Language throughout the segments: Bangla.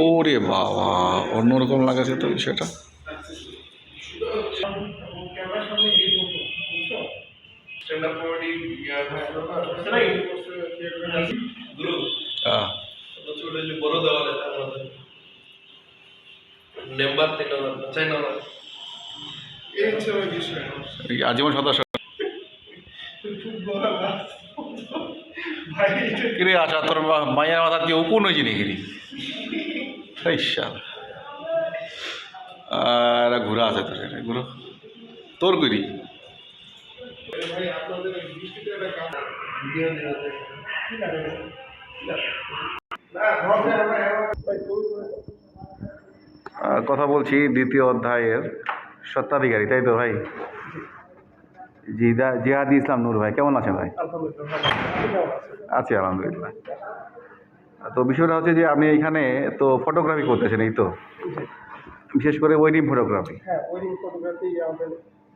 ওরে বাবা অন্যরকম লাগাছে তো বিষয়টা। আজীবন সদস্য কিরে আচ্ছা তোর মায়ের মাথা দিয়ে উকুন হয়েছে নাকি আর ঘুরা আছে তোর এটা ঘুরো তোর করি কথা বলছি দ্বিতীয় অধ্যায়ের সত্ত্বাধিকারী তাই তো ভাই? জিদা জিহাদি ইসলাম নূর ভাই কেমন আছেন ভাই? আছি আলহামদুলিল্লাহ। তো বিষয়টা হচ্ছে যে আপনি এখানে তো ফটোগ্রাফি করতেছেন এই তো? বিশেষ করে ওয়েডিং ফটোগ্রাফি হ্যাঁ ওয়েডিং ফটোগ্রাফি আমাদের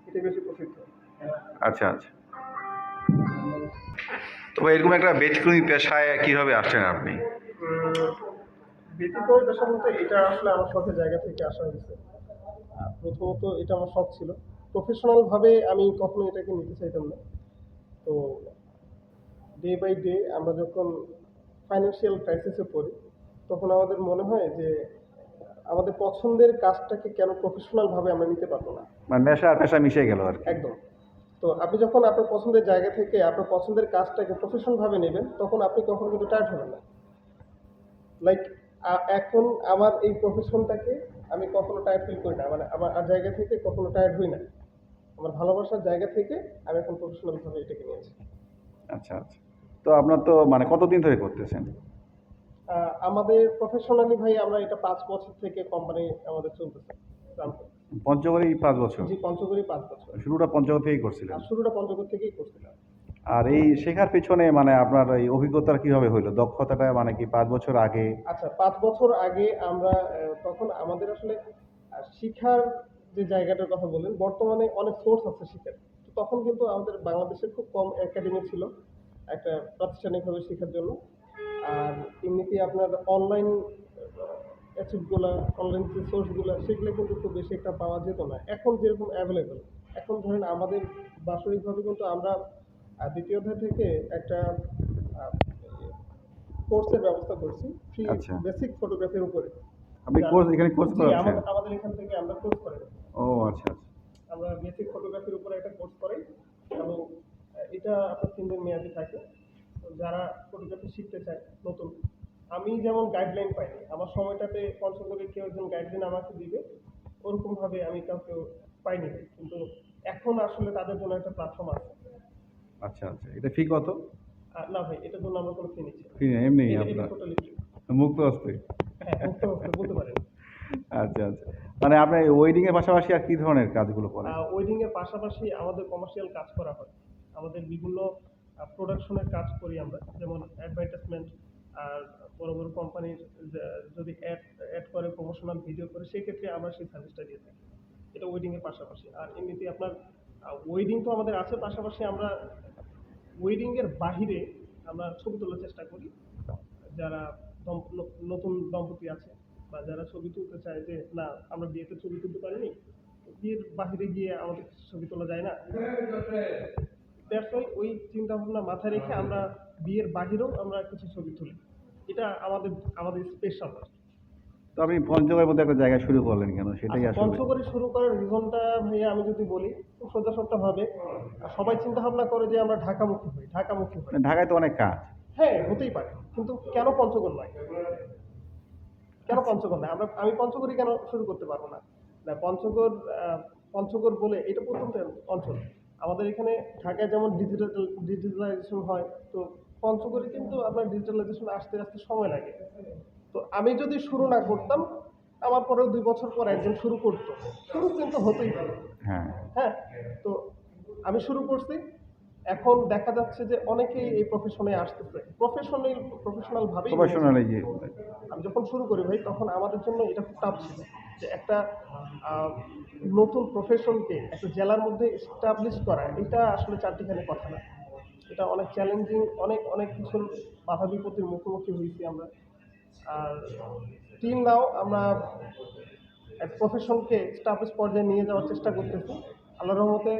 এটা বেশি প্রসিদ্ধ। আচ্ছা আচ্ছা। তো এরকম একটা ব্যতিক্রমী পেশায় কীভাবে আসছেন আপনি? ব্যতিক্রমী পেশা বলতে এটা আসলে আমার শখের জায়গা থেকে আসা হয়েছে। প্রথমত এটা আমার শখ ছিল। প্রফেশনাল ভাবে আমি কখনো এটাকে নিতে চাইতাম না। তো ডে বাই ডে আমরা যখন ফাইন্যান্সিয়াল ক্রাইসিসে পড়ি তখন আমাদের মনে হয় যে আমাদের পছন্দের কাজটাকে কেন প্রফেশনাল ভাবে আমরা নিতে পারব না। মানে নেশা আর পেশা মিশে গেল আর একদম। তো আপনি যখন আপনার পছন্দের জায়গা থেকে আপনার পছন্দের কাজটাকে প্রফেশন ভাবে নেবেন তখন আপনি কখনো কিন্তু টায়ার্ড হবেন না। লাইক এখন আমার এই প্রফেশনটাকে আমি কখনো টায়ার্ড ফিল করি না। মানে আমার আর জায়গা থেকে কখনো টায়ার্ড হই না। আমার ভালোবাসার জায়গা থেকে আমি এখন প্রফেশনাল ভাবে এটাকে নিয়েছি। আচ্ছা আচ্ছা। তো আপনার তো মানে কতদিন ধরে করতেছেন? আমাদের প্রফেশনালি ভাই আমরা এটা পাঁচ বছর থেকে কোম্পানি আমাদের চলতেছে করতেছে। পাঁচ বছর? জি পঞ্চগড়ি পাঁচ বছর। শুরুটা পঞ্চগড় থেকেই করছিলেন? শুরুটা পঞ্চগড় থেকেই করছিলাম। আর এই শেখার পেছনে মানে আপনার এই অভিজ্ঞতা কীভাবে হইল? দক্ষতাটা মানে কি পাঁচ বছর আগে? আচ্ছা পাঁচ বছর আগে আমরা তখন আমাদের আসলে শিক্ষার যে জায়গাটার কথা বলেন বর্তমানে অনেক সোর্স আছে শিক্ষার। তো তখন কিন্তু আমাদের বাংলাদেশে খুব কম একাডেমি ছিল। একটা প্রাতিষ্ঠানিকভাবে শেখার জন্য। আর এমনিতে আপনার অনলাইন অ্যাচিভগুলো অনলাইন যে সোর্সগুলো সেগুলো কিন্তু খুব বেশি একটা পাওয়া যেত না। এখন যেরকম অ্যাভেলেবেল এখন ধরেন আমাদের বাৎসরিকভাবে কিন্তু আমরা দ্বিতীয় অধ্যায় থেকে একটা কোর্সের ব্যবস্থা করছি ফ্রি। বেসিক ফটোগ্রাফির উপরে। আপনি কোর্স এখানে কোর্স করাচ্ছেন? আমাদের- আমাদের এখান থেকে আমরা কোর্স করে ও আচ্ছা আচ্ছা। আমরা বেসিক ফটোগ্রাফির উপরে একটা কোর্স করাই এবং এটা আপনার তিন দিন মেয়াদি থাকে। যারা ফটোগ্রাফি শিখতে চায় নতুন। আমি যেমন গাইডলাইন পাইনি আমার সময়টাতে পঞ্চগড়ে কেউ একজন গাইডলাইন আমাকে দিবে ওরকমভাবে আমি কাউকে পাইনি। কিন্তু এখন আসলে তাদের জন্য একটা প্ল্যাটফর্ম আছে। আচ্ছা আচ্ছা। এটা ফি কত? না ভাই এটার জন্য আমরা কোনো ফি নিচ্ছি না। ফি এমনি এটা- এটা আপনার মুক্ত হস্তে হ্যাঁ মুক্ত হস্তে বলতে পারেন। আচ্ছা আচ্ছা। মানে আপনি ওয়েডিং এর পাশাপাশি আর কি ধরনের কাজগুলো করেন? ওয়েডিং এর পাশাপাশি আমাদের কমার্শিয়াল কাজ করা হয়। আমাদের বিভিন্ন প্রোডাকশনের কাজ করি আমরা। যেমন অ্যাডভার্টাইজমেন্ট আর বড় বড় কোম্পানির যদি অ্যাড অ্যাড করে প্রমোশনাল ভিডিও করে, সেক্ষেত্রে আমরা সেই সার্ভিসটা দিয়ে থাকি। এটা ওয়েডিং এর পাশাপাশি। আর এমনিতে আপনার ওয়েডিং তো আমাদের আছে, পাশাপাশি আমরা ওয়েডিং এর বাহিরে আমরা ছবি তোলার চেষ্টা করি। যারা নতুন দম্পতি আছে বা যারা ছবি তুলতে চায় যে, না, আমরা বিয়েতে ছবি তুলতে পারিনি। বিয়ের বাহিরে গিয়ে আমাদের ছবি তোলা যায় না। দ্যাটস ওয়াই ওই চিন্তা ভাবনা মাথায় রেখে আমরা বিয়ের বাহিরেও আমরা কিছু ছবি তুলি। এটা আমাদের আমাদের স্পেশাল তো আপনি পঞ্চগড়ের মধ্যে একটা জায়গায় শুরু করলেন কেন? সেটাই আসলে। পঞ্চগড়ে শুরু করার রিজনটা ভাইয়া আমি যদি বলি খুব সোজা সত্য ভাবে সবাই চিন্তা ভাবনা করে যে আমরা ঢাকামুখী হই ঢাকামুখী হই। মানে ঢাকায় তো অনেক কাজ। হ্যাঁ হতেই পারে। কিন্তু কেন পঞ্চগড় নয়? কেন পঞ্চগড় নয়? আমরা আমি পঞ্চগড়ই কেন শুরু করতে পারব না? না পঞ্চগড় পঞ্চগড় বলে এটা প্রথম অঞ্চল। আমাদের এখানে ঢাকায় যেমন ডিজিটাল ডিজিটালাইজেশন হয় তো পঞ্চগড়ে কিন্তু আপনার ডিজিটালাইজেশন আসতে আসতে সময় লাগে। তো আমি যদি শুরু না করতাম আমার পরেও দুই বছর পর একজন শুরু করতো। শুরু কিন্তু হতেই পারে। হ্যাঁ। হ্যাঁ তো আমি শুরু করছি। এখন দেখা যাচ্ছে যে অনেকেই এই প্রফেশনে আসতেছে। প্রফেশনাল প্রফেশনাল এই আমি যখন শুরু করি ভাই তখন আমাদের জন্য এটা খুব টাফ ছিল। যে একটা নতুন প্রফেশনকে একটা জেলার মধ্যে এস্টাবলিশ করা, এটা আসলে চারটিখানি কথা না। এটা অনেক চ্যালেঞ্জিং অনেক অনেক কিছুর বাধা বিপত্তির মুখোমুখি হয়েছি আমরা। আর টিল নাও আমরা এক প্রফেশনকে স্টাবলিশ পর্যায়ে নিয়ে যাওয়ার চেষ্টা করতেছি। আল্লাহ রহমতে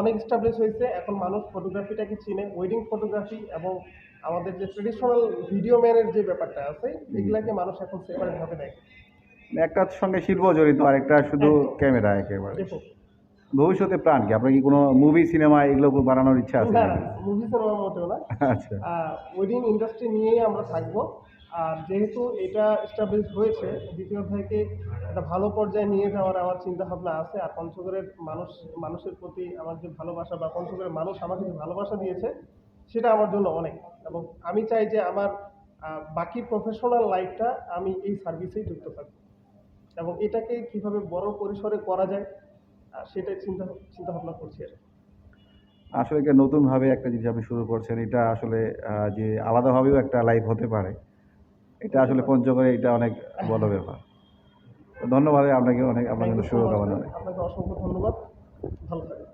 অনেক স্টাবলিশ হয়েছে, এখন মানুষ ফটোগ্রাফিটাকে চিনে ওয়েডিং ফটোগ্রাফি এবং আমাদের যে ট্রেডিশনাল ভিডিও ম্যানের যে ব্যাপারটা আছে, এগুলাকে মানুষ এখন সেপারেটভাবে দেখে। একটার সঙ্গে শিল্প জড়িত আর একটা শুধু। ক্যামেরা একেবারে। ভবিষ্যতে প্রাণ কি? আপনার কি কোনো মুভি সিনেমা এগুলো বানানোর ইচ্ছা আছে মুভি সিনেমার মতো না আচ্ছা। ওয়েডিং ইন্ডাস্ট্রি নিয়েই আমরা থাকব। আর যেহেতু এটা এস্টাবলিশ হয়েছে দ্বিতীয় থেকে একটা ভালো পর্যায়ে নিয়ে যাওয়ার আমার চিন্তা ভাবনা আছে। আর পঞ্চগড়ের মানুষ মানুষের প্রতি আমার যে ভালোবাসা বা পঞ্চগড়ের মানুষ আমাকে যে ভালোবাসা দিয়েছে সেটা আমার জন্য অনেক। এবং আমি চাই যে আমার বাকি প্রফেশনাল লাইফটা আমি এই সার্ভিসেই যুক্ত থাকব। এবং এটাকে কীভাবে বড় পরিসরে করা যায় সেটাই চিন্তা চিন্তা ভাবনা করছি আর। আসলে কি নতুনভাবে একটা জিনিস আপনি শুরু করছেন এটা আসলে যে আলাদাভাবেও একটা লাইফ হতে পারে। এটা আসলে পঞ্চগড়ে এটা অনেক বড় ব্যাপার। ধন্যবাদ আপনাকে অনেক আপনার জন্য শুভকামনা। আপনাকে অসংখ্য ধন্যবাদ। ভালো থাকবেন।